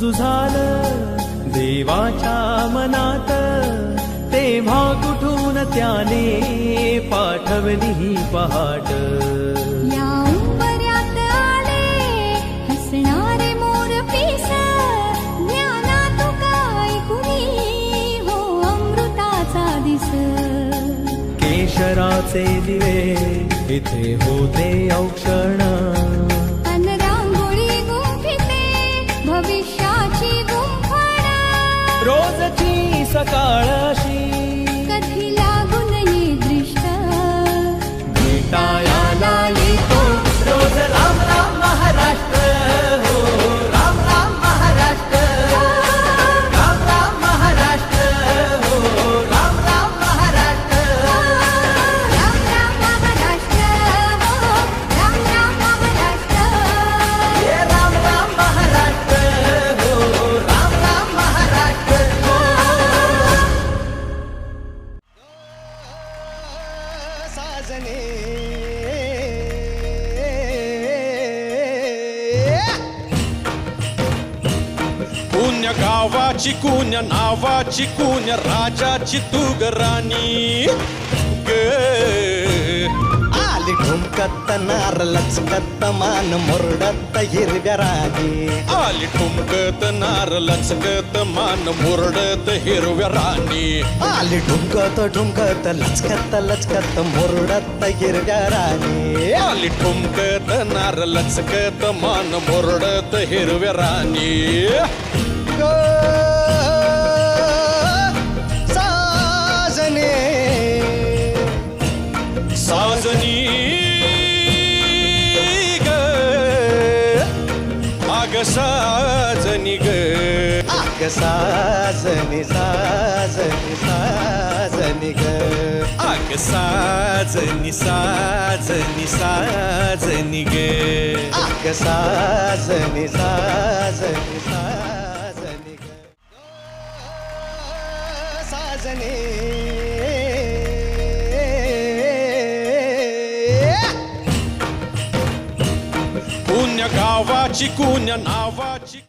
मंजू झालं देवाच्या मनात. तेव्हा कुठून त्याने पाठवली ही पहाट? हो अमृताचा दिस. केशराचे दिवे इथे होते औक्षण. रोजची सकाळशी साजने पुण्य गावाची कुण्य नावाची कुण्य राजाची तू राणी ग आली ठुमकत नार लचकत मान मुरडत हिरव्या रागी आली ठुमकत नार लचकत मान मुरडत हिरव्या राणी आली ठुमकत ठुमकत लचकत लचकत मुरडत हिरव्या राणी आली ठुमकत नार लचकत मान मुरडत हिरव्या राणी ग साजने साजनी ग आग साजनी साजनी साजनी ग अग साजनी साजनी साजनी ग आग साजनी साजनी साजनी ग साजने पुण्य गावाची कुण्य नावाची.